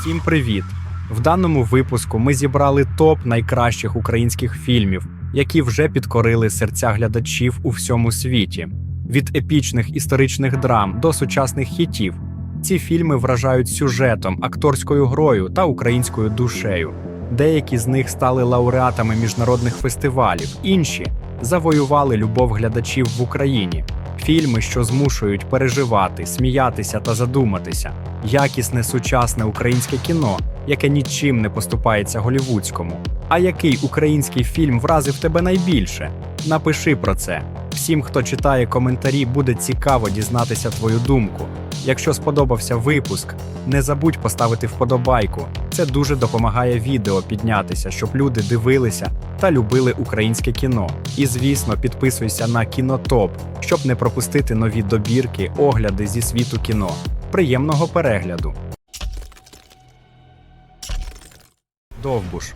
Всім привіт! В даному випуску ми зібрали топ найкращих українських фільмів, які вже підкорили серця глядачів у всьому світі. Від епічних історичних драм до сучасних хітів. Ці фільми вражають сюжетом, акторською грою та українською душею. Деякі з них стали лауреатами міжнародних фестивалів, інші завоювали любов глядачів в Україні. Фільми, що змушують переживати, сміятися та задуматися. Якісне сучасне українське кіно, яке нічим не поступається голівудському. А який український фільм вразив тебе найбільше? Напиши про це. Всім, хто читає коментарі, буде цікаво дізнатися твою думку. Якщо сподобався випуск, не забудь поставити вподобайку. Це дуже допомагає відео піднятися, щоб люди дивилися та любили українське кіно. І звісно, підписуйся на кінотоп, щоб не пропустити нові добірки, огляди зі світу кіно. Приємного перегляду. Довбуш.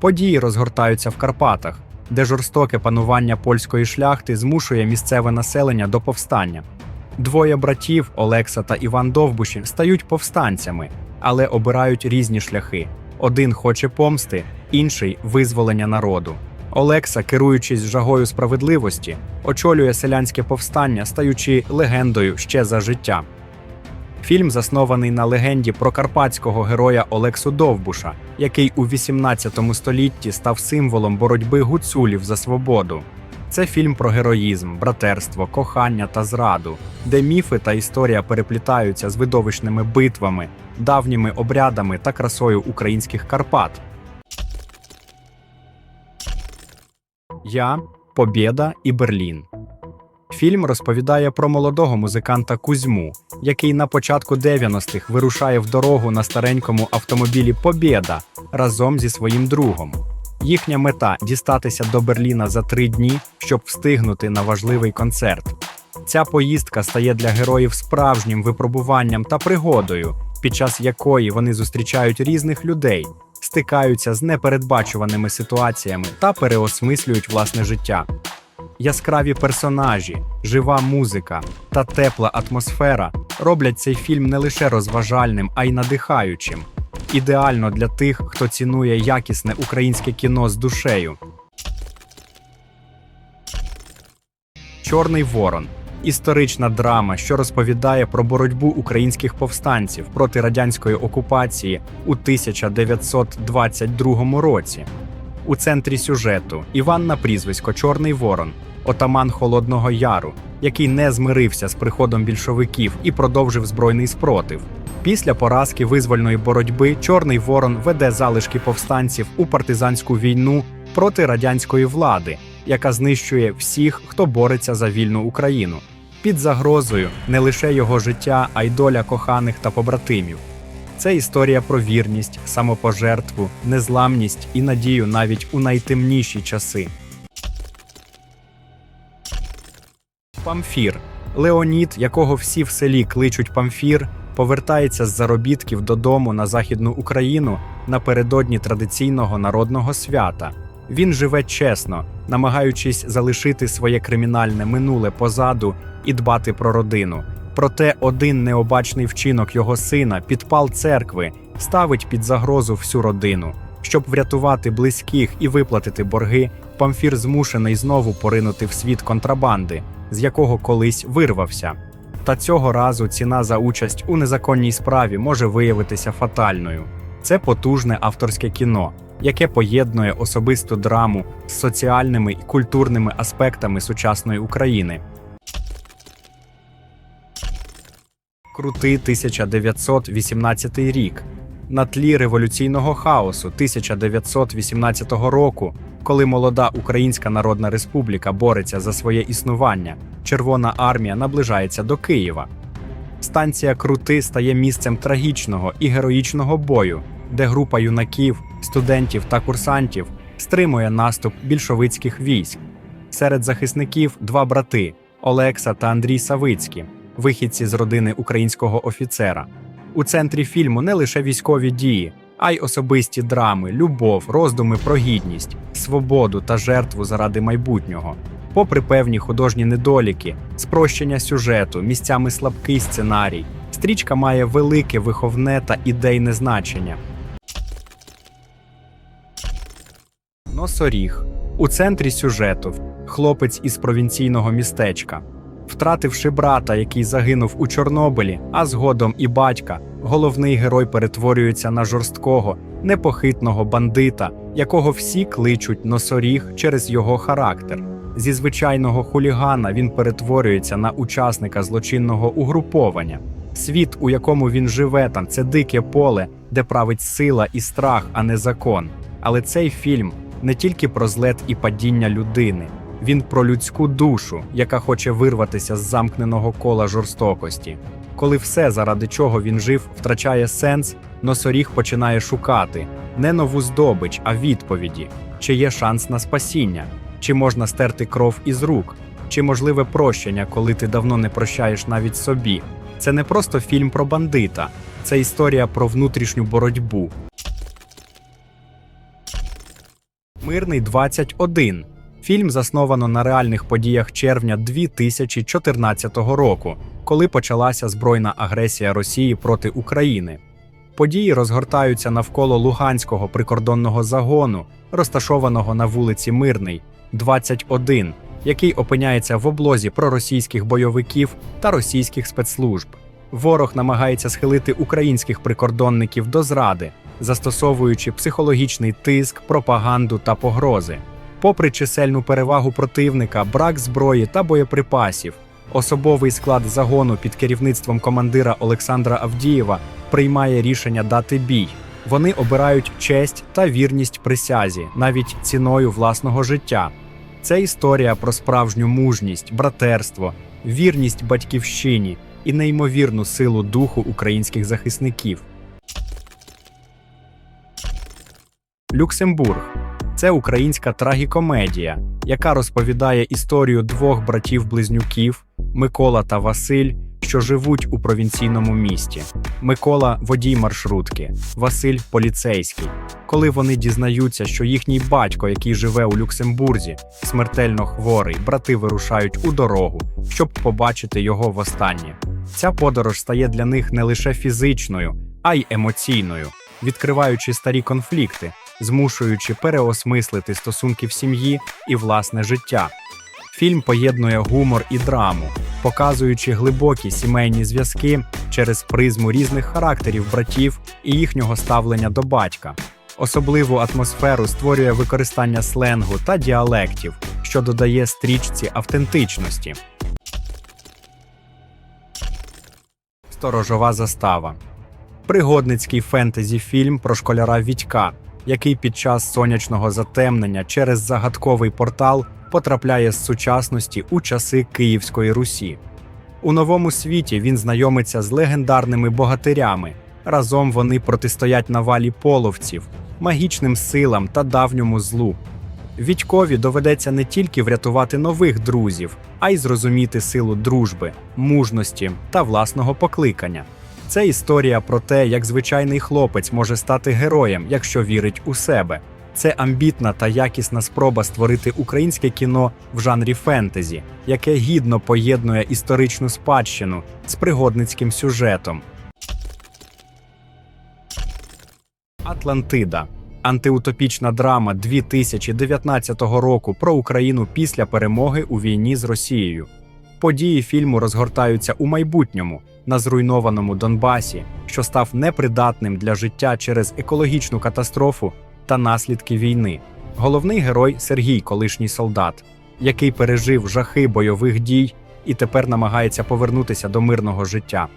Події розгортаються в Карпатах, де жорстоке панування польської шляхти змушує місцеве населення до повстання. Двоє братів Олекса та Іван Довбуші стають повстанцями, але обирають різні шляхи. Один хоче помсти, інший визволення народу. Олекса, керуючись жагою справедливості, очолює селянське повстання, стаючи легендою ще за життя. Фільм заснований на легенді про карпатського героя Олексу Довбуша, який у 18 столітті став символом боротьби гуцулів за свободу. Це фільм про героїзм, братерство, кохання та зраду, де міфи та історія переплітаються з видовищними битвами, давніми обрядами та красою українських Карпат. Я, Побєда і Берлін. Фільм розповідає про молодого музиканта Кузьму, який на початку 90-х вирушає в дорогу на старенькому автомобілі Побєда разом зі своїм другом. Їхня мета дістатися до Берліна за три дні, щоб встигнути на важливий концерт. Ця поїздка стає для героїв справжнім випробуванням та пригодою, під час якої вони зустрічають різних людей, стикаються з непередбачуваними ситуаціями та переосмислюють власне життя. Яскраві персонажі, жива музика та тепла атмосфера роблять цей фільм не лише розважальним, а й надихаючим. Ідеально для тих, хто цінує якісне українське кіно з душею. Чорний Ворон історична драма, що розповідає про боротьбу українських повстанців проти радянської окупації у 1922 році. У центрі сюжету Іван на прізвисько Чорний Ворон, отаман Холодного Яру, який не змирився з приходом більшовиків і продовжив збройний спротив. Після поразки визвольної боротьби Чорний Ворон веде залишки повстанців у партизанську війну проти радянської влади, яка знищує всіх, хто бореться за вільну Україну. Під загрозою не лише його життя, а й доля коханих та побратимів. Це історія про вірність, самопожертву, незламність і надію навіть у найтемніші часи. Памфір Леонід, якого всі в селі кличуть Памфір, повертається з заробітків додому на Західну Україну напередодні традиційного народного свята. Він живе чесно, намагаючись залишити своє кримінальне минуле позаду і дбати про родину. Проте один необачний вчинок його сина, підпал церкви, ставить під загрозу всю родину. Щоб врятувати близьких і виплатити борги, Памфір змушений знову поринути в світ контрабанди, з якого колись вирвався. Та цього разу ціна за участь у незаконній справі може виявитися фатальною. Це потужне авторське кіно, яке поєднує особисту драму з соціальними і культурними аспектами сучасної України. Крутий 1918 рік. На тлі революційного хаосу 1918 року, коли молода Українська Народна Республіка бореться за своє існування, Червона армія наближається до Києва. Станція Крути стає місцем трагічного і героїчного бою, де група юнаків, студентів та курсантів стримує наступ більшовицьких військ. Серед захисників два брати Олекса та Андрій Савицькі, вихідці з родини українського офіцера. У центрі фільму не лише військові дії, а й особисті драми, любов, роздуми про гідність, свободу та жертву заради майбутнього. Попри певні художні недоліки, спрощення сюжету, місцями слабкий сценарій, стрічка має велике виховне та ідейне значення. Носоріг у центрі сюжету хлопець із провінційного містечка. Втративши брата, який загинув у Чорнобилі, а згодом і батька, головний герой перетворюється на жорсткого, непохитного бандита, якого всі кличуть носоріг через його характер. Зі звичайного хулігана він перетворюється на учасника злочинного угруповання. Світ, у якому він живе, там це дике поле, де править сила і страх, а не закон. Але цей фільм не тільки про злет і падіння людини, він про людську душу, яка хоче вирватися з замкненого кола жорстокості. Коли все, заради чого він жив, втрачає сенс, носоріг починає шукати не нову здобич, а відповіді: чи є шанс на спасіння, чи можна стерти кров із рук, чи можливе прощення, коли ти давно не прощаєш навіть собі. Це не просто фільм про бандита, це історія про внутрішню боротьбу. Мирний 21. Фільм засновано на реальних подіях червня 2014 року, коли почалася збройна агресія Росії проти України. Події розгортаються навколо Луганського прикордонного загону, розташованого на вулиці Мирний, 21, який опиняється в облозі проросійських бойовиків та російських спецслужб. Ворог намагається схилити українських прикордонників до зради, застосовуючи психологічний тиск, пропаганду та погрози. Попри чисельну перевагу противника, брак зброї та боєприпасів, особовий склад загону під керівництвом командира Олександра Авдієва приймає рішення дати бій. Вони обирають честь та вірність присязі, навіть ціною власного життя. Це історія про справжню мужність, братерство, вірність батьківщині і неймовірну силу духу українських захисників. Люксембург це українська трагікомедія, яка розповідає історію двох братів-близнюків Микола та Василь, що живуть у провінційному місті. Микола водій маршрутки, Василь поліцейський. Коли вони дізнаються, що їхній батько, який живе у Люксембурзі, смертельно хворий, брати вирушають у дорогу, щоб побачити його востаннє. Ця подорож стає для них не лише фізичною, а й емоційною, відкриваючи старі конфлікти, змушуючи переосмислити стосунки в сім'ї і власне життя. Фільм поєднує гумор і драму, показуючи глибокі сімейні зв'язки через призму різних характерів братів і їхнього ставлення до батька. Особливу атмосферу створює використання сленгу та діалектів, що додає стрічці автентичності. Сторожова застава пригодницький фентезі фільм про школяра Вітька, який під час сонячного затемнення через загадковий портал потрапляє з сучасності у часи Київської Русі. У новому світі він знайомиться з легендарними богатирями. Разом вони протистоять навалі половців, магічним силам та давньому злу. Вітькові доведеться не тільки врятувати нових друзів, а й зрозуміти силу дружби, мужності та власного покликання. Це історія про те, як звичайний хлопець може стати героєм, якщо вірить у себе. Це амбітна та якісна спроба створити українське кіно в жанрі фентезі, яке гідно поєднує історичну спадщину з пригодницьким сюжетом. Атлантида антиутопічна драма 2019 року про Україну після перемоги у війні з Росією. Події фільму розгортаються у майбутньому на зруйнованому Донбасі, що став непридатним для життя через екологічну катастрофу та наслідки війни. Головний герой Сергій, колишній солдат, який пережив жахи бойових дій і тепер намагається повернутися до мирного життя.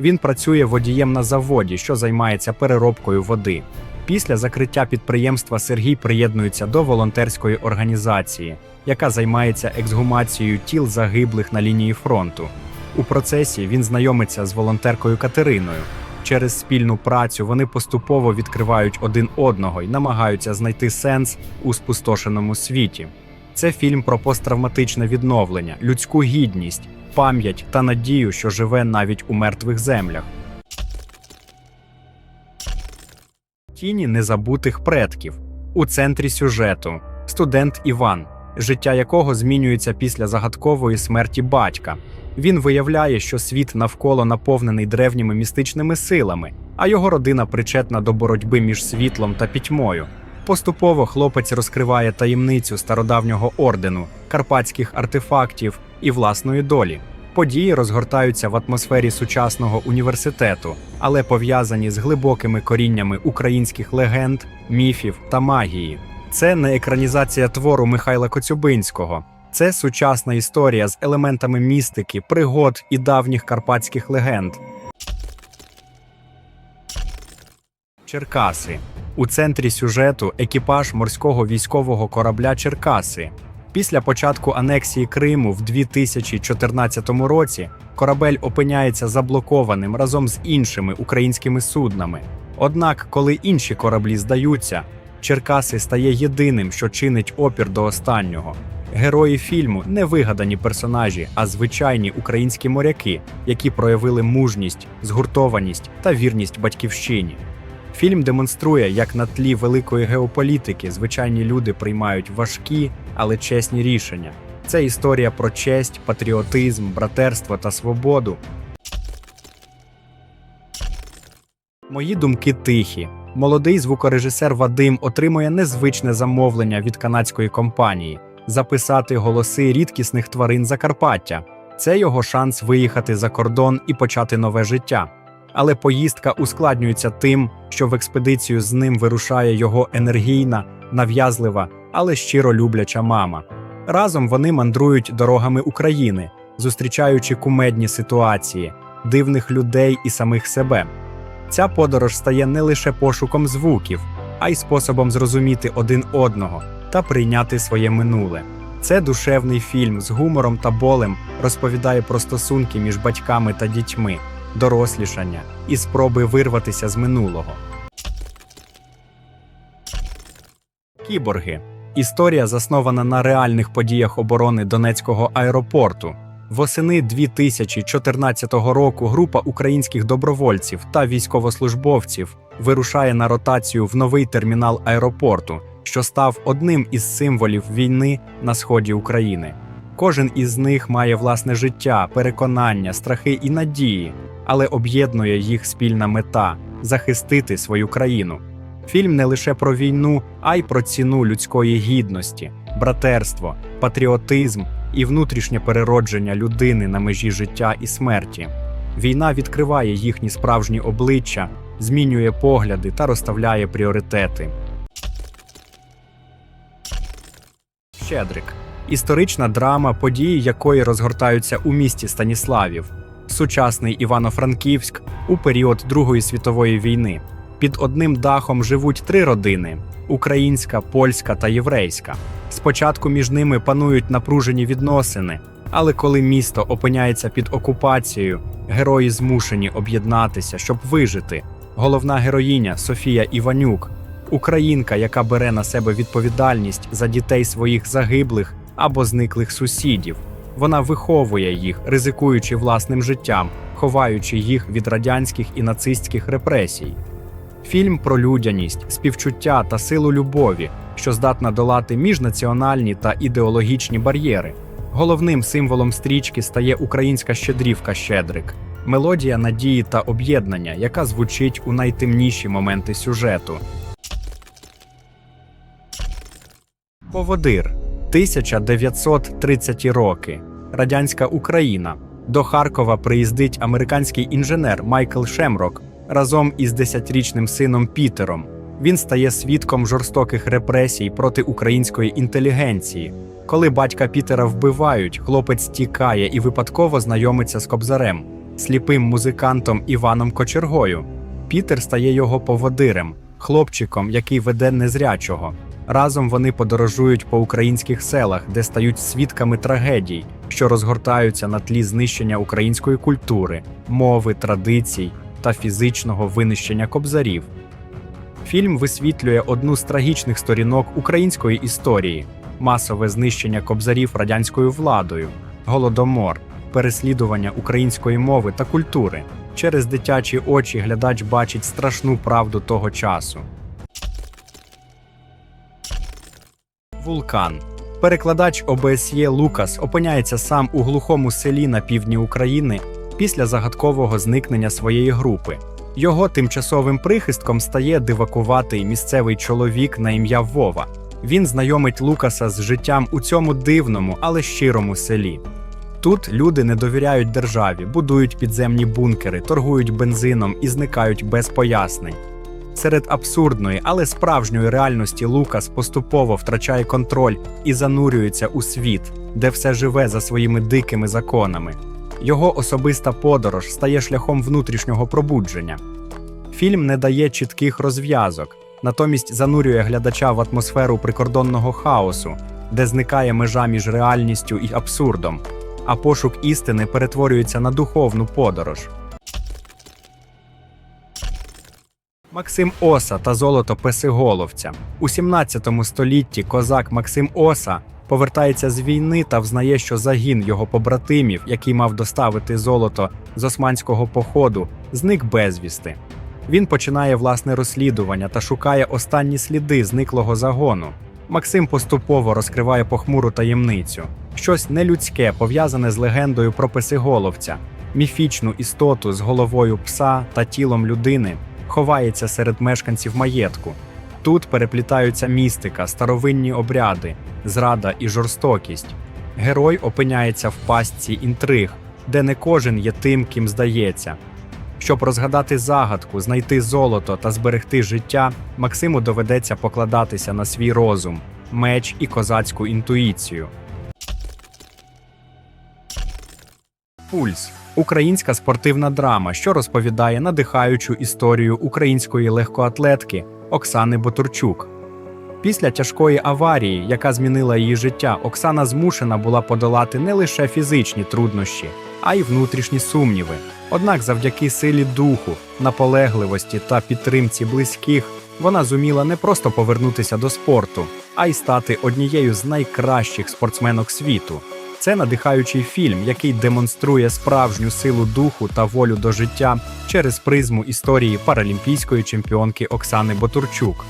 Він працює водієм на заводі, що займається переробкою води. Після закриття підприємства Сергій приєднується до волонтерської організації, яка займається ексгумацією тіл загиблих на лінії фронту. У процесі він знайомиться з волонтеркою Катериною. Через спільну працю вони поступово відкривають один одного і намагаються знайти сенс у спустошеному світі. Це фільм про посттравматичне відновлення, людську гідність, пам'ять та надію, що живе навіть у мертвих землях. Тіні незабутих предків у центрі сюжету студент Іван, життя якого змінюється після загадкової смерті батька. Він виявляє, що світ навколо наповнений древніми містичними силами, а його родина причетна до боротьби між світлом та пітьмою. Поступово хлопець розкриває таємницю стародавнього ордену, карпатських артефактів і власної долі. Події розгортаються в атмосфері сучасного університету, але пов'язані з глибокими коріннями українських легенд, міфів та магії. Це не екранізація твору Михайла Коцюбинського. Це сучасна історія з елементами містики, пригод і давніх карпатських легенд. Черкаси. У центрі сюжету екіпаж морського військового корабля Черкаси. Після початку анексії Криму в 2014 році корабель опиняється заблокованим разом з іншими українськими суднами. Однак, коли інші кораблі здаються, Черкаси стає єдиним, що чинить опір до останнього. Герої фільму не вигадані персонажі, а звичайні українські моряки, які проявили мужність, згуртованість та вірність батьківщині. Фільм демонструє, як на тлі великої геополітики звичайні люди приймають важкі, але чесні рішення. Це історія про честь, патріотизм, братерство та свободу. Мої думки тихі. Молодий звукорежисер Вадим отримує незвичне замовлення від канадської компанії записати голоси рідкісних тварин Закарпаття. Це його шанс виїхати за кордон і почати нове життя. Але поїздка ускладнюється тим, що в експедицію з ним вирушає його енергійна, нав'язлива, але щиро любляча мама. Разом вони мандрують дорогами України, зустрічаючи кумедні ситуації, дивних людей і самих себе. Ця подорож стає не лише пошуком звуків, а й способом зрозуміти один одного та прийняти своє минуле. Це душевний фільм з гумором та болем розповідає про стосунки між батьками та дітьми, дорослішання і спроби вирватися з минулого. Кіборги. Історія заснована на реальних подіях оборони Донецького аеропорту. Восени 2014 року група українських добровольців та військовослужбовців вирушає на ротацію в новий термінал аеропорту, що став одним із символів війни на сході України. Кожен із них має власне життя, переконання, страхи і надії, але об'єднує їх спільна мета захистити свою країну. Фільм не лише про війну, а й про ціну людської гідності, братерство, патріотизм і внутрішнє переродження людини на межі життя і смерті. Війна відкриває їхні справжні обличчя, змінює погляди та розставляє пріоритети. Щедрик історична драма, події якої розгортаються у місті Станіславів, сучасний Івано-Франківськ у період Другої світової війни. Під одним дахом живуть три родини: українська, польська та єврейська. Спочатку між ними панують напружені відносини, але коли місто опиняється під окупацією, герої змушені об'єднатися, щоб вижити. Головна героїня Софія Іванюк, українка, яка бере на себе відповідальність за дітей своїх загиблих або зниклих сусідів. Вона виховує їх, ризикуючи власним життям, ховаючи їх від радянських і нацистських репресій. Фільм про людяність, співчуття та силу любові, що здатна долати міжнаціональні та ідеологічні бар'єри. Головним символом стрічки стає українська щедрівка Щедрик, мелодія надії та об'єднання, яка звучить у найтемніші моменти сюжету. Поводир 1930 роки. Радянська Україна. До Харкова приїздить американський інженер Майкл Шемрок разом із десятирічним сином Пітером. Він стає свідком жорстоких репресій проти української інтелігенції. Коли батька Пітера вбивають, хлопець тікає і випадково знайомиться з кобзарем, сліпим музикантом Іваном Кочергою. Пітер стає його поводирем, хлопчиком, який веде незрячого. Разом вони подорожують по українських селах, де стають свідками трагедій, що розгортаються на тлі знищення української культури, мови, традицій та фізичного винищення кобзарів. Фільм висвітлює одну з трагічних сторінок української історії: масове знищення кобзарів радянською владою, голодомор, переслідування української мови та культури. Через дитячі очі глядач бачить страшну правду того часу. Вулкан Перекладач ОБСЄ Лукас опиняється сам у глухому селі на півдні України після загадкового зникнення своєї групи. Його тимчасовим прихистком стає дивакуватий місцевий чоловік на ім'я Вова. Він знайомить Лукаса з життям у цьому дивному, але щирому селі. Тут люди не довіряють державі, будують підземні бункери, торгують бензином і зникають без пояснень. Серед абсурдної, але справжньої реальності Лукас поступово втрачає контроль і занурюється у світ, де все живе за своїми дикими законами. Його особиста подорож стає шляхом внутрішнього пробудження. Фільм не дає чітких розв'язок, натомість занурює глядача в атмосферу прикордонного хаосу, де зникає межа між реальністю і абсурдом, а пошук істини перетворюється на духовну подорож. Максим Оса та золото Песиголовця. У 17 столітті козак Максим Оса повертається з війни та взнає, що загін його побратимів, який мав доставити золото з османського походу, зник безвісти. Він починає власне розслідування та шукає останні сліди зниклого загону. Максим поступово розкриває похмуру таємницю, щось нелюдське пов'язане з легендою про Песиголовця, міфічну істоту з головою пса та тілом людини, ховається серед мешканців маєтку. Тут переплітаються містика, старовинні обряди, зрада і жорстокість. Герой опиняється в пастці інтриг, де не кожен є тим, ким здається. Щоб розгадати загадку, знайти золото та зберегти життя, Максиму доведеться покладатися на свій розум, меч і козацьку інтуїцію. Пульс українська спортивна драма, що розповідає надихаючу історію української легкоатлетки Оксани Ботурчук. Після тяжкої аварії, яка змінила її життя, Оксана змушена була подолати не лише фізичні труднощі, а й внутрішні сумніви. Однак, завдяки силі духу, наполегливості та підтримці близьких, вона зуміла не просто повернутися до спорту, а й стати однією з найкращих спортсменок світу. Це надихаючий фільм, який демонструє справжню силу духу та волю до життя через призму історії паралімпійської чемпіонки Оксани Ботурчук.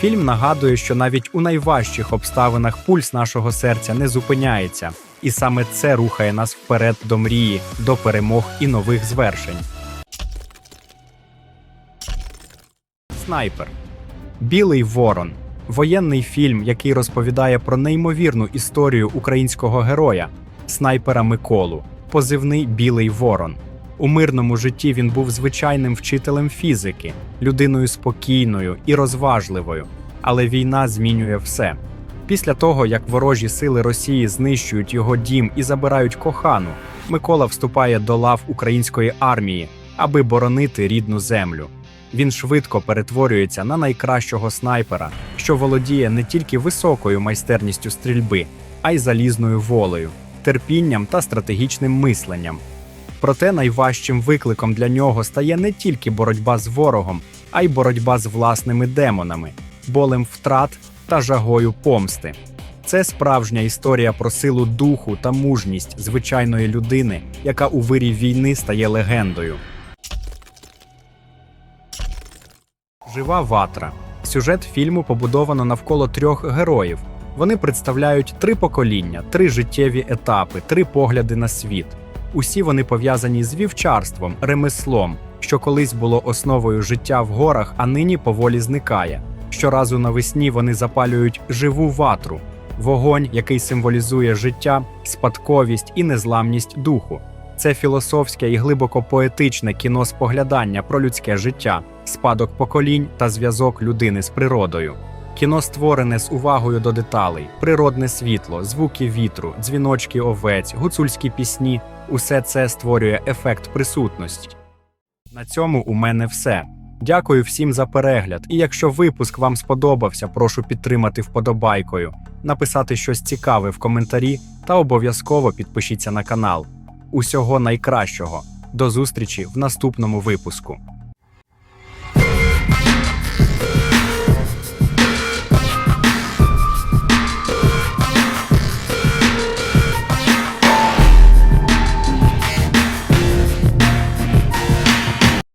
Фільм нагадує, що навіть у найважчих обставинах пульс нашого серця не зупиняється, і саме це рухає нас вперед до мрії, до перемог і нових звершень. Снайпер Білий Ворон воєнний фільм, який розповідає про неймовірну історію українського героя, снайпера Миколу, позивний Білий Ворон. У мирному житті він був звичайним вчителем фізики, людиною спокійною і розважливою. Але війна змінює все. Після того, як ворожі сили Росії знищують його дім і забирають кохану, Микола вступає до лав української армії, аби боронити рідну землю. Він швидко перетворюється на найкращого снайпера, що володіє не тільки високою майстерністю стрільби, а й залізною волею, терпінням та стратегічним мисленням. Проте найважчим викликом для нього стає не тільки боротьба з ворогом, а й боротьба з власними демонами, болем втрат та жагою помсти. Це справжня історія про силу духу та мужність звичайної людини, яка у вирі війни стає легендою. Жива ватра. Сюжет фільму побудовано навколо трьох героїв. Вони представляють три покоління, три життєві етапи, три погляди на світ. Усі вони пов'язані з вівчарством, ремеслом, що колись було основою життя в горах, а нині поволі зникає. Щоразу навесні вони запалюють живу ватру, вогонь, який символізує життя, спадковість і незламність духу. Це філософське і глибоко поетичне кіно споглядання про людське життя, спадок поколінь та зв'язок людини з природою. Кіно створене з увагою до деталей, природне світло, звуки вітру, дзвіночки овець, гуцульські пісні усе це створює ефект присутності. На цьому у мене все. Дякую всім за перегляд. І якщо випуск вам сподобався, прошу підтримати вподобайкою, написати щось цікаве в коментарі та обов'язково підпишіться на канал. Усього найкращого. До зустрічі в наступному випуску.